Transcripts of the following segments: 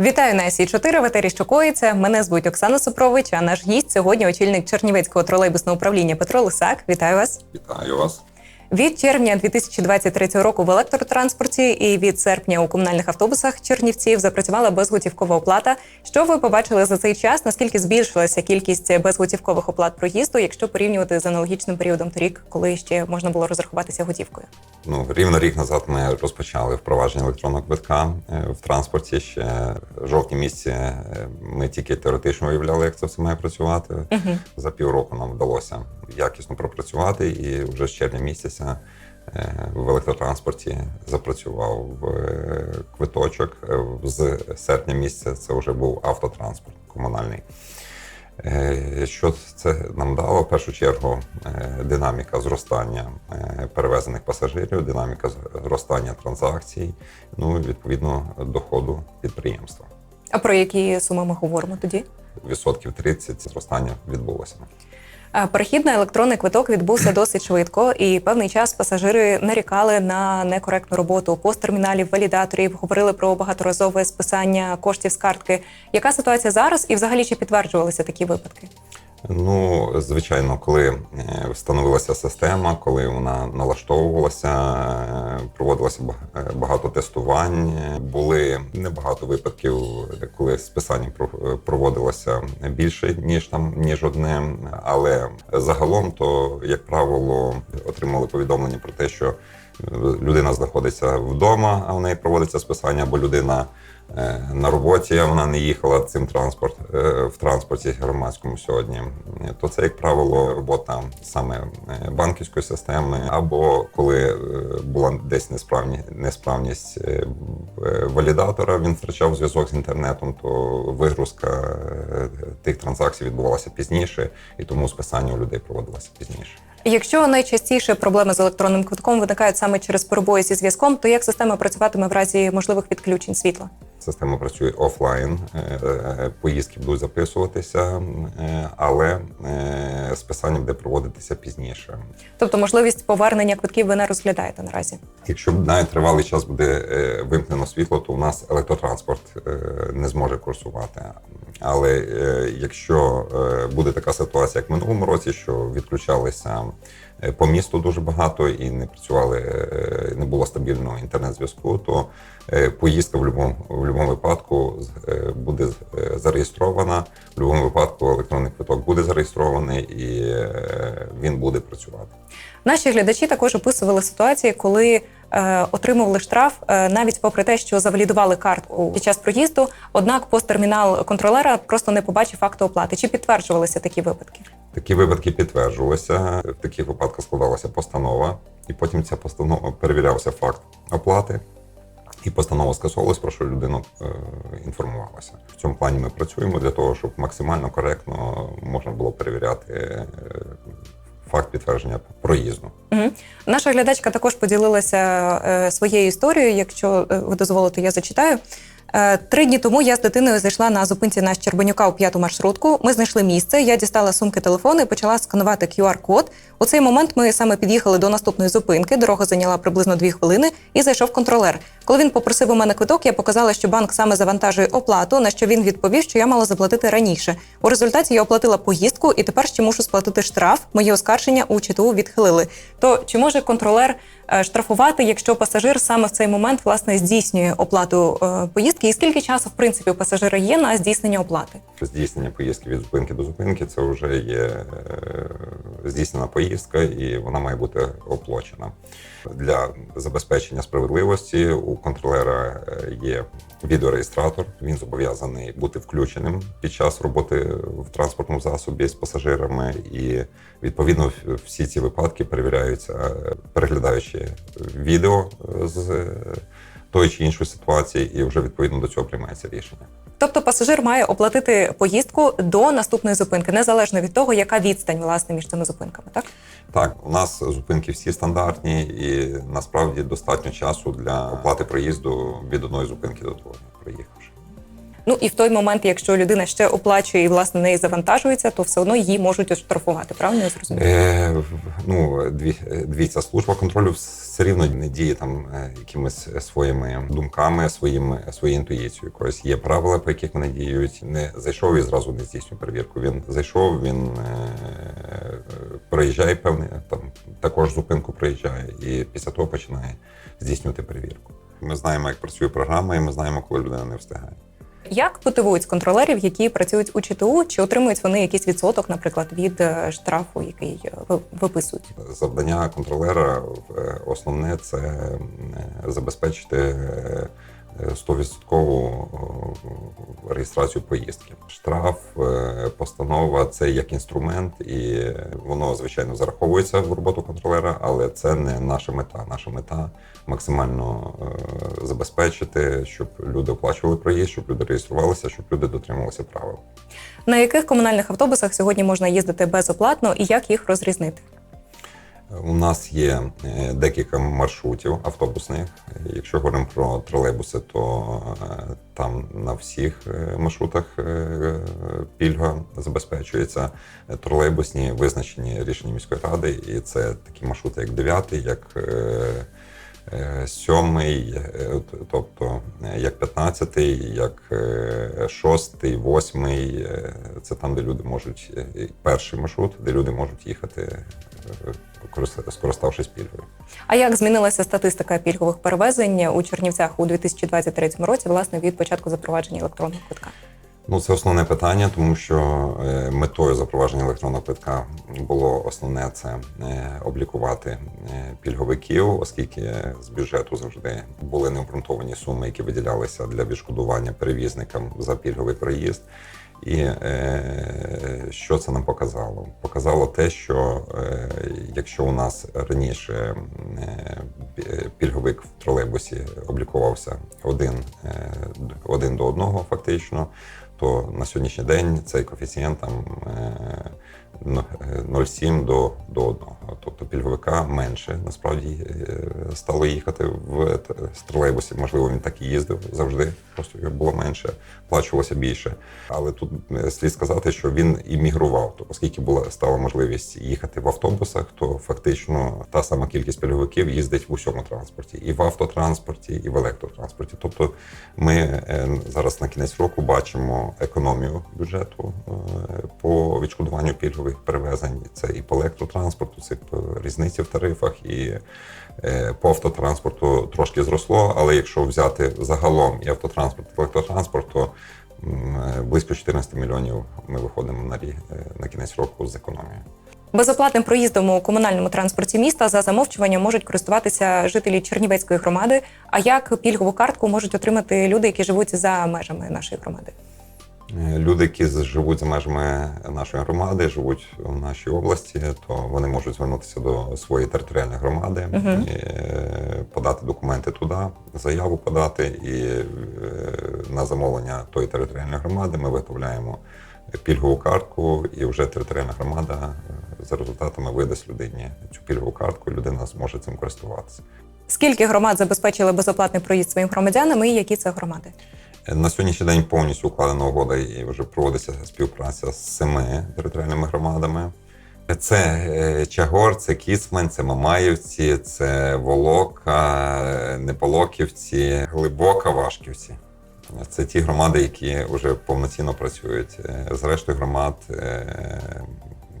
Вітаю на сі 4 в етері. Мене звуть Оксана Супрович, а наш гість сьогодні очільник Чернівецького тролейбусного управління Петро Лисак. Вітаю вас. Вітаю вас. Від червня 2023 року в електротранспорті і від серпня у комунальних автобусах Чернівців запрацювала безготівкова оплата. Що ви побачили за цей час? Наскільки збільшилася кількість безготівкових оплат проїзду, якщо порівнювати з аналогічним періодом торік, коли ще можна було розрахуватися готівкою? Ну рівно рік назад ми розпочали впровадження електронного квитка е, в транспорті. Ще в жовтні місяці е, ми тільки теоретично уявляли, як це все має працювати. Угу. За півроку нам вдалося якісно пропрацювати, і вже з червня місяця е, в електротранспорті запрацював е, квиточок. Е, З серпня місяця це вже був автотранспорт комунальний. Що це нам дало? В першу чергу динаміка зростання перевезених пасажирів, динаміка зростання транзакцій, ну і відповідно доходу підприємства. А про які суми ми говоримо тоді? Відсотків 30 зростання відбулося. А, Перехід на електронний квиток відбувся досить швидко, і певний час пасажири нарікали на некоректну роботу посттерміналів, валідаторів, говорили про багаторазове списання коштів з картки. Яка ситуація зараз, і взагалі чи підтверджувалися такі випадки? Ну, звичайно, коли е, встановилася система, коли вона налаштовувалася, е, проводилося е, багато тестувань. Були небагато випадків, коли списання про- проводилося більше ніж там ніж одне. Але загалом, то як правило, отримали повідомлення про те, що людина знаходиться вдома, а в неї проводиться списання, або людина на роботі, вона не їхала цим транспорт е, в транспорті громадському сьогодні. Е, То це, як правило, робота саме е, банківської системи, або коли е, була десь несправні, несправність е, е, валідатора, він втрачав зв'язок з інтернетом, то вигрузка е, тих транзакцій відбувалася пізніше, і тому списання у людей проводилося пізніше. Якщо найчастіше проблеми з електронним квитком виникають саме через перебої зі зв'язком, то як система працюватиме в разі можливих відключень світла? Система працює офлайн, е, е, поїздки будуть записуватися, е, але списання буде проводитися пізніше. Тобто можливість повернення квитків ви не розглядаєте наразі. Якщо навіть тривалий час буде вимкнено світло, то у нас електротранспорт не зможе курсувати. Але якщо буде така ситуація, як в минулому році, що відключалися е, по місту дуже багато і не працювали, е, не було стабільного інтернет-зв'язку, то е, поїздка в будь-якому в випадку буде зареєстрована. В будь-якому випадку електронний квиток буде зареєстрований і він буде працювати. Наші глядачі також описували ситуації, коли е, отримували штраф е, навіть попри те, що завалідували картку під час проїзду. Однак посттермінал контролера просто не побачив факту оплати. Чи підтверджувалися такі випадки? Такі випадки підтверджувалися. В таких випадках складалася постанова, і потім ця постанова перевірявся факт оплати. І постанова скасовувалась, про що людина е, інформувалася. В цьому плані ми працюємо для того, щоб максимально коректно можна було перевіряти е, факт підтвердження проїзду. Угу. Наша глядачка також поділилася е, своєю історією. Якщо е, ви дозволите, я зачитаю. Е, Три дні тому я з дитиною зайшла на зупинці на Щербанюка у п'яту маршрутку. Ми знайшли місце. Я дістала сумки телефону і почала сканувати QR-код. У цей момент ми саме під'їхали до наступної зупинки. Дорога зайняла приблизно дві хвилини, і зайшов контролер. Коли він попросив у мене квиток, я показала, що банк саме завантажує оплату. На що він відповів, що я мала заплатити раніше. У результаті я оплатила поїздку і тепер ще мушу сплатити штраф. Мої оскарження у ЧТУ відхилили. То чи може контролер е, штрафувати, якщо пасажир саме в цей момент власне здійснює оплату е, поїздки? І скільки часу в принципі у пасажира є на здійснення оплати? Здійснення поїздки від зупинки до зупинки це вже є е, здійснена поїздка, і вона має бути оплачена. Для забезпечення справедливості у контролера е, є відеореєстратор. Він зобов'язаний бути включеним під час роботи в транспортному засобі з пасажирами, і відповідно всі ці випадки перевіряються, е, переглядаючи відео з тої чи іншої ситуації, і вже відповідно до цього приймається рішення. Тобто пасажир має оплатити поїздку до наступної зупинки, незалежно від того, яка відстань власне між цими зупинками, так? Так, у нас зупинки всі стандартні, і насправді достатньо часу для оплати проїзду від одної зупинки до другої, приїхавши. Ну і в той момент, якщо людина ще оплачує і власне неї завантажується, то все одно її можуть оштрафувати. Правильно я зрозуміла? Е, ну, е, дивіться, служба контролю все рівно не діє там е, якимись своїми думками, своїм, своєю інтуїцією. Якось є правила, по яких вони діють. Не зайшов і зразу не здійснює перевірку. Він зайшов, він е, проїжджає певний, там також зупинку проїжджає, і після того починає здійснювати перевірку. Ми знаємо, як працює програма, і ми знаємо, коли людина не встигає. Як мотивують контролерів, які працюють у ЧТУ, чи отримують вони якийсь відсоток, наприклад, від е, штрафу, який е, ви- виписують? Завдання контролера е, основне це забезпечити е, 100% реєстрацію поїздки. Штраф, е, постанова це як інструмент, і воно звичайно зараховується в роботу контролера, але це не наша мета. Наша мета максимально е, забезпечити, щоб люди оплачували проїзд, щоб люди реєструвалися, щоб люди дотримувалися правил. На яких комунальних автобусах сьогодні можна їздити безоплатно і як їх розрізнити? У нас є е, декілька маршрутів автобусних. Якщо говоримо про тролейбуси, то е, там на всіх е, маршрутах пільга забезпечується. Тролейбусні визначені рішення міської ради, і це такі маршрути, як 9, як е, е, 7, т- тобто е, як 15, як е, 6, 8. е, Це там, де люди можуть перший маршрут, де люди можуть їхати, скориставшись пільгою. А як змінилася статистика пільгових перевезень у Чернівцях у 2023 році, власне, від початку запровадження електронного квитка? Ну, це основне питання, тому що е, метою запровадження електронного квитка було основне це е, облікувати е, пільговиків, оскільки з бюджету завжди були необґрунтовані суми, які виділялися для відшкодування перевізникам за пільговий проїзд. І що це нам показало? Показало те, що якщо у нас раніше пільговик в тролейбусі облікувався один, один до одного, фактично, то на сьогоднішній день цей коефіцієнт там е, 0,7 до, до 1. Тобто пільговика менше насправді е, стало їхати в т- тролейбусі. Можливо, він так і їздив завжди, просто його було менше, плачувалося більше. Але тут е, слід сказати, що він і мігрував. Тобто, оскільки була стала можливість їхати в автобусах, то фактично та сама кількість пільговиків їздить в усьому транспорті, і в автотранспорті, і в електротранспорті. Тобто, ми е, зараз на кінець року бачимо економію бюджету е, по відшкодуванню пільгових перевезень. Це і по електротранспорту, це по різниці в тарифах, і е, по автотранспорту трошки зросло. Але якщо взяти загалом і автотранспорт, і електротранспорт, то е, близько 14 мільйонів ми виходимо на рік е, на кінець року з економією. Безоплатним проїздом у комунальному транспорті міста за замовчуванням можуть користуватися жителі Чернівецької громади. А як пільгову картку можуть отримати люди, які живуть за межами нашої громади? Е, Люди, які живуть за межами нашої громади, живуть у нашій області, то вони можуть звернутися до своєї територіальної громади, е, подати документи туди, заяву подати, і е, на замовлення тої територіальної громади ми виготовляємо пільгову картку, і вже територіальна громада за результатами видасть людині цю пільгову картку, людина зможе цим користуватися. Скільки громад забезпечили безоплатний проїзд своїм громадянам і які це громади? На сьогоднішній день повністю укладена угода і вже проводиться співпраця з семи територіальними громадами. Це е, Чагор, це Кіцмань, це Мамаївці, це Волока, Неполоківці, Глибока, Вашківці. Це ті громади, які вже повноцінно працюють. Е, З рештою громад е,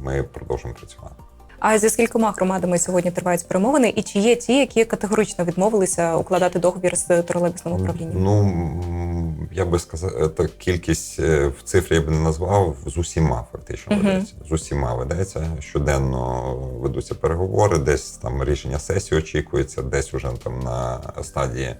ми продовжуємо працювати. А зі скількома громадами сьогодні тривають перемовини? І чи є ті, які категорично відмовилися укладати договір з тролейбусним управлінням? Ну я би сказав, так кількість е, в цифрі я би не назвав з усіма, фактично Мгм. ведеться. З усіма ведеться. Щоденно ведуться переговори, десь там рішення сесії очікується, десь уже там на стадії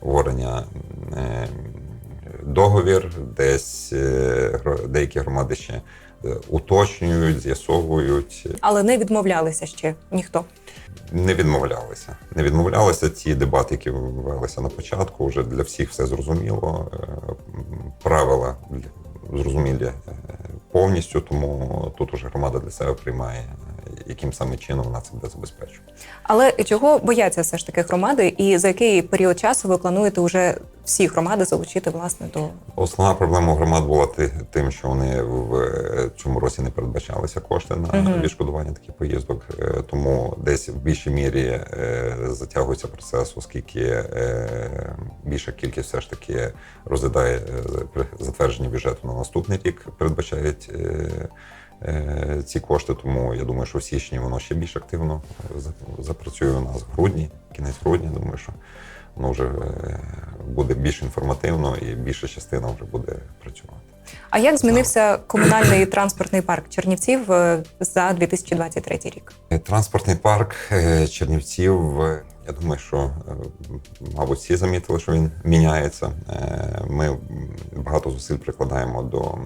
обговорення е, договір, десь е, деякі громади ще е, уточнюють, з'ясовують. Але не відмовлялися ще ніхто. Не відмовлялися. Не відмовлялися ті дебати, які велися на початку. Вже для всіх все зрозуміло. е, Правила зрозумілі повністю, тому тут уже громада для себе приймає яким саме чином вона це буде забезпечувати. Але чого бояться все ж таки громади, і за який період часу ви плануєте вже всі громади залучити власне до Основна проблема громад була тим, що вони в е, цьому році не передбачалися кошти на Мгм. відшкодування таких поїздок. Е, Тому десь в більшій мірі е, затягується процес, оскільки більша кількість все ж таки розглядає при затвердженні бюджету на наступний рік, передбачають. Е, Ці кошти, тому я думаю, що в січні воно ще більш активно е, запрацює у нас в грудні, кінець грудня. Думаю, що воно вже е, буде більш інформативно і більша частина вже буде працювати. а як змінився комунальний транспортний парк Чернівців за 2023 рік? Транспортний парк Чернівців. Я думаю, що мабуть всі замітили, що він міняється. Ми багато зусиль прикладаємо до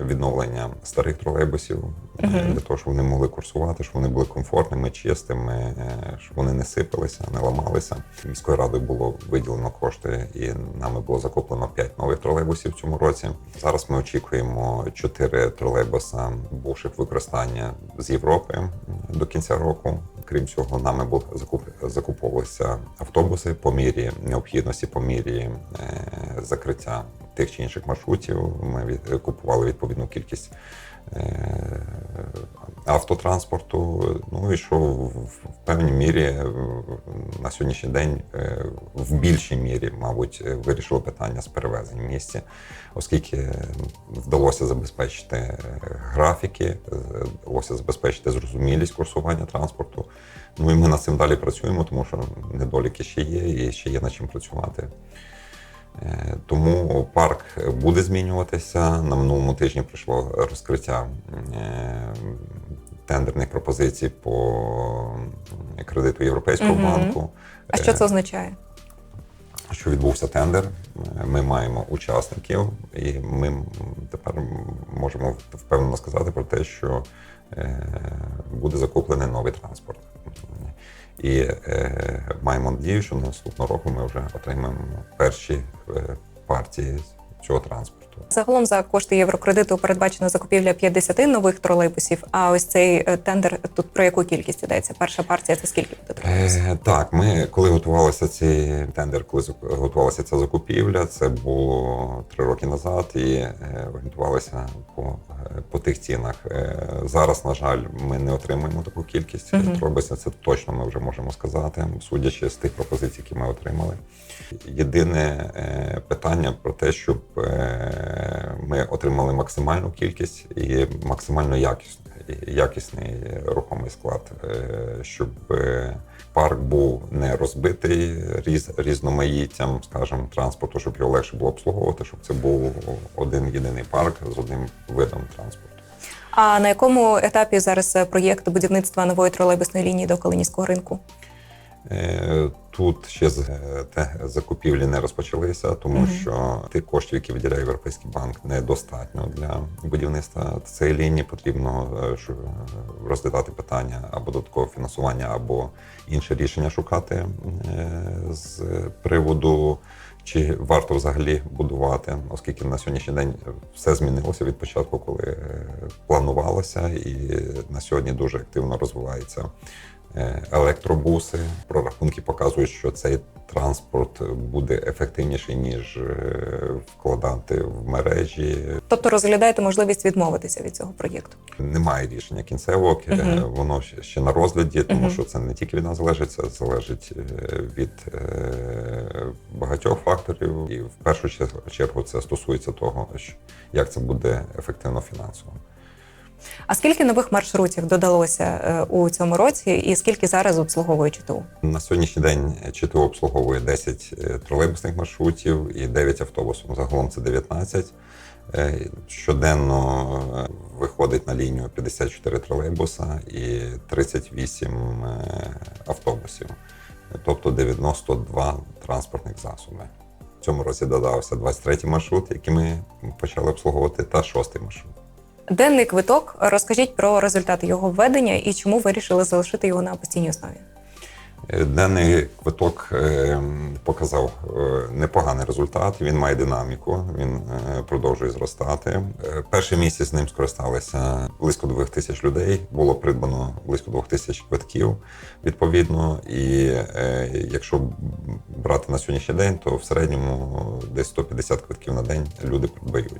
відновлення старих тролейбусів е, Мгм. для того, щоб вони могли курсувати, щоб вони були комфортними, чистими, е, щоб вони не сипалися, не ламалися. Міською радою було виділено кошти, і нами було закуплено 5 нових тролейбусів в цьому році. Зараз ми очікуємо 4 тролейбуса бувших використання з Європи до кінця року. Крім цього, нами були закуп- закуповувалися автобуси по мірі необхідності, по мірі е, закриття тих чи інших маршрутів. Ми купували відповідну кількість е, автотранспорту. Ну і що в, певній мірі е, на сьогоднішній день е, в більшій мірі, мабуть, вирішило питання з перевезень в місті, оскільки вдалося забезпечити графіки, вдалося забезпечити зрозумілість курсування транспорту. Ну і ми над цим далі працюємо, тому що недоліки ще є, і ще є над чим працювати. Е, Тому парк буде змінюватися. На минулому тижні прийшло розкриття е, тендерних пропозицій по кредиту Європейського Мгм. банку. А що Е, це означає? що відбувся тендер. Ми маємо учасників, і ми тепер можемо впевнено сказати про те, що буде закуплений новий транспорт. І е, маємо надію, що наступного року ми вже отримаємо перші е, партії цього транспорту. Загалом за кошти єврокредиту передбачена закупівля 50 нових тролейбусів. А ось цей е, тендер тут про яку кількість йдеться? Перша партія це скільки буде тролейбусів? Е, так, ми коли готувалися цей тендер, коли готувалася ця закупівля, це було три роки назад, і е, орієнтувалися по, е, по тих цінах. Е, зараз, на жаль, ми не отримуємо таку кількість Мгм. тролейбусів. Це точно ми вже можемо сказати, судячи з тих пропозицій, які ми отримали. Єдине е, питання про те, щоб е, ми отримали максимальну кількість і максимально якісний, якісний рухомий склад, е, щоб е, парк був не розбитий різ, різноманіттям, скажімо, транспорту, щоб його легше було обслуговувати, щоб це був один єдиний парк з одним видом транспорту. А на якому етапі зараз проєкт будівництва нової тролейбусної лінії до Калинівського ринку? Е, Тут ще е, те закупівлі не розпочалися, тому Мгм. що тих коштів, які виділяє Європейський банк, недостатньо для будівництва цієї лінії. Потрібно е, розглядати питання або додаткового фінансування, або інше рішення шукати з приводу. Чи варто взагалі будувати, оскільки на сьогоднішній день все змінилося від початку, коли планувалося, і на сьогодні дуже активно розвивається електробуси. Прорахунки показують, що цей транспорт буде ефективніший ніж е, вкладати в мережі. Тобто розглядаєте можливість відмовитися від цього проєкту? Немає рішення кінцевого, е, Мгм. воно ще- на розгляді, тому Мгм. що це не тільки від нас залежить, це залежить е, від е, багатьох факторів. І в першу чер- чергу це стосується того, як це буде ефективно фінансово. А скільки нових маршрутів додалося е, у цьому році, і скільки зараз обслуговує ЧТУ? На сьогоднішній день ЧТО обслуговує 10 е, тролейбусних маршрутів і 9 автобусів. Загалом це 19. Е, Щоденно е, виходить на лінію 54 тролейбуса і 38 е, автобусів, тобто 92 транспортних засоби. В цьому році додався 23 маршрут, який ми почали обслуговувати, та 6 маршрут. Денний квиток. Розкажіть про результати його введення і чому вирішили залишити його на постійній основі. Е, Денний квиток е, показав е, непоганий результат. Він має динаміку, він продовжує зростати. Перший місяць з ним скористалися близько двох тисяч людей. Було придбано близько двох тисяч квитків. Відповідно, і якщо брати на сьогоднішній день, то в середньому десь 150 квитків на день люди придбають.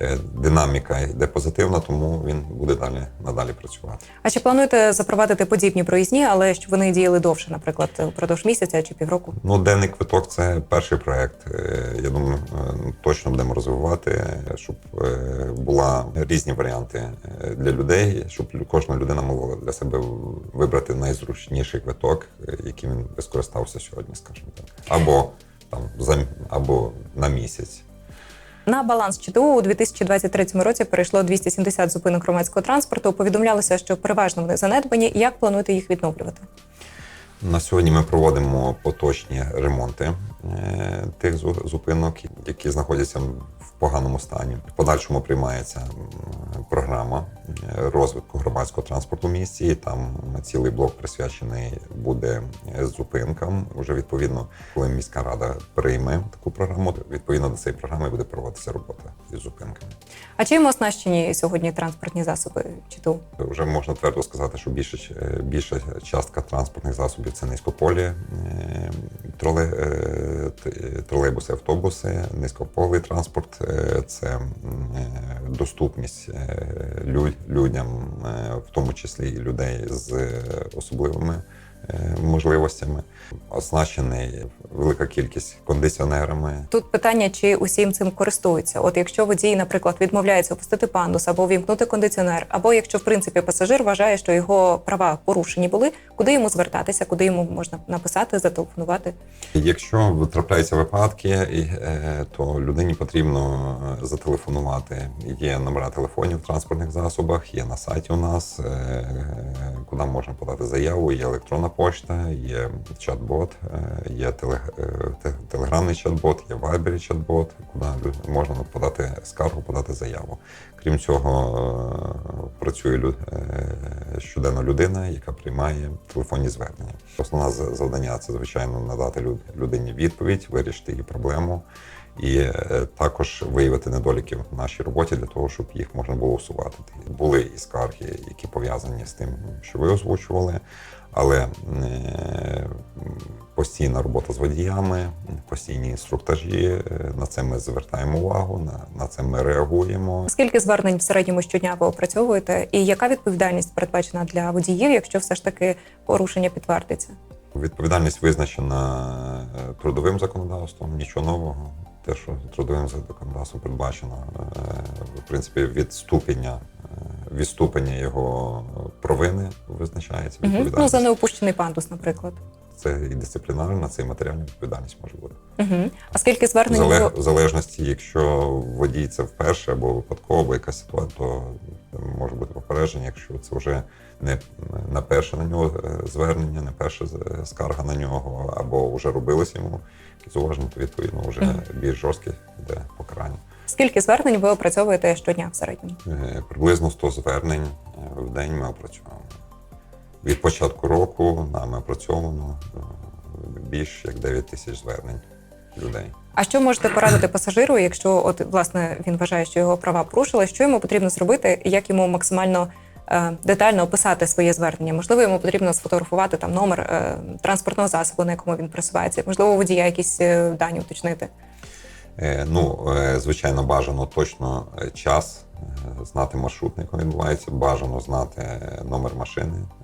Е, Динаміка йде позитивна, тому він буде далі надалі працювати. А чи плануєте запровадити подібні проїзні, але щоб вони діяли довше, наприклад, упродовж місяця чи півроку? Ну, денний квиток це перший проект. Е, Я думаю, е, точно будемо розвивати, щоб була різні варіанти для людей, щоб кожна людина могла для себе вибрати найзручніший квиток, яким він скористався сьогодні, скажімо так, або там за або на місяць. На баланс ЧТУ у 2023 році перейшло 270 зупинок громадського транспорту. Повідомлялося, що переважно вони занедбані. Як плануєте їх відновлювати? На сьогодні ми проводимо поточні ремонти е, тих зупинок, які знаходяться в поганому стані. В подальшому приймається програма розвитку громадського транспорту в місті. Там цілий блок присвячений буде зупинкам. Уже відповідно, коли міська рада прийме таку програму, відповідно до цієї програми буде проводитися робота зупинками. А чим оснащені сьогодні транспортні засоби ЧТУ? Вже можна твердо сказати, що більша, більша частка транспортних засобів це низькополі е, троле, е, тролейбуси, автобуси, низькополий транспорт е, це доступність лю- людям, в тому числі і людей з особливими можливостями. Оснащений велика кількість кондиціонерами, Тут питання, чи усім цим користуються. От якщо водій, наприклад, відмовляється опустити пандус або вімкнути кондиціонер, або якщо в принципі пасажир вважає, що його права порушені були, куди йому звертатися, куди йому можна написати, зателефонувати? Якщо трапляються випадки, е, то людині потрібно е, зателефонувати. Є номера телефонів в транспортних засобах, є на сайті у нас, е, е, куди можна подати заяву, є електронна пошта, є чат-бот, е, є е, те- телеграмний чат-бот, є вайбері чат-бот, куди можна подати скаргу, подати заяву. Крім цього, е, працює щоденно людина, яка приймає телефонні звернення. Основне завдання це звичайно надати людині відповідь, вирішити її проблему. І також виявити недоліки в нашій роботі для того, щоб їх можна було усувати. Були і скарги, які пов'язані з тим, що ви озвучували, але е, постійна робота з водіями, постійні інструктажі. е, На це ми звертаємо увагу, на, на це ми реагуємо. Скільки звернень в середньому щодня ви опрацьовуєте, і яка відповідальність передбачена для водіїв, якщо все ж таки порушення підтвердиться? Відповідальність визначена е, трудовим законодавством, нічого нового. Те, що трудовим законодавством передбачено, е, в принципі, від ступеня, е, від ступеня його провини визначається Мгм. Ну за неопущений пандус, наприклад. Це і дисциплінарна, це і матеріальна відповідальність може бути. Угу. А скільки звернень зале- в залежності, якщо водій це вперше або випадково, або якась ситуація, то може бути попередження, якщо це вже не, не перше на нього е, звернення, не перша скарга на нього, або вже робилось йому зауваження, відповідно вже більш жорстке йде покарання. скільки звернень ви опрацьовуєте щодня в середньому? Е, Приблизно 100 звернень е, в день ми опрацьовуємо. Від початку року нами опрацьовано е, більш як 9 тисяч звернень людей. А що можете порадити пасажиру, якщо от власне він вважає, що його права порушили, що йому потрібно зробити, і як йому максимально детально описати своє звернення? Можливо, йому потрібно сфотографувати там номер е, транспортного засобу, на якому він просувається. можливо, водія якісь е, дані уточнити. Е, Ну, е, звичайно, бажано точно е, час, е, знати маршрут, на якому відбувається, бажано знати е, номер машини, е,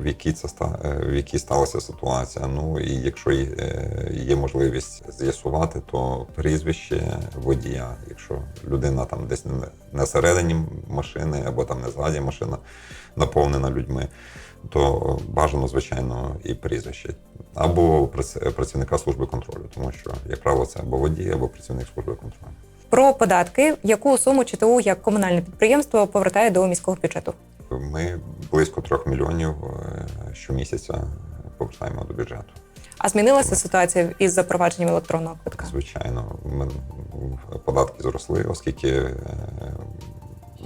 в якій це е, в якій сталася ситуація. Ну і якщо є, е, можливість з'ясувати, то прізвище водія, якщо людина там десь не- середині машини або там не ззаді машина наповнена людьми, то бажано, звичайно, і прізвище. Або прац- працівника служби контролю, тому що, як правило, це або водій, або працівник служби контролю. Про податки, яку суму ЧТУ як комунальне підприємство повертає до міського бюджету? Ми близько трьох мільйонів е, щомісяця повертаємо до бюджету. А змінилася ситуація із запровадженням електронного квитка? Звичайно, ми, податки зросли, оскільки е,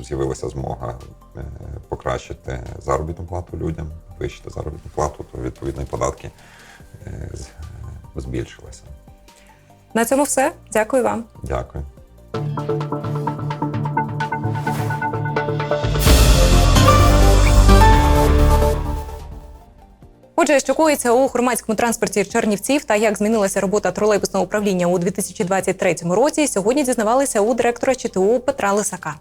з'явилася змога е, покращити заробітну плату людям. підвищити заробітну плату, то відповідно і податки збільшилися. На цьому все. Дякую вам. Дякую. Отже, що коїться у громадському транспорті Чернівців та як змінилася робота тролейбусного управління у 2023 році, сьогодні дізнавалися у директора ЧТУ Петра Лисака.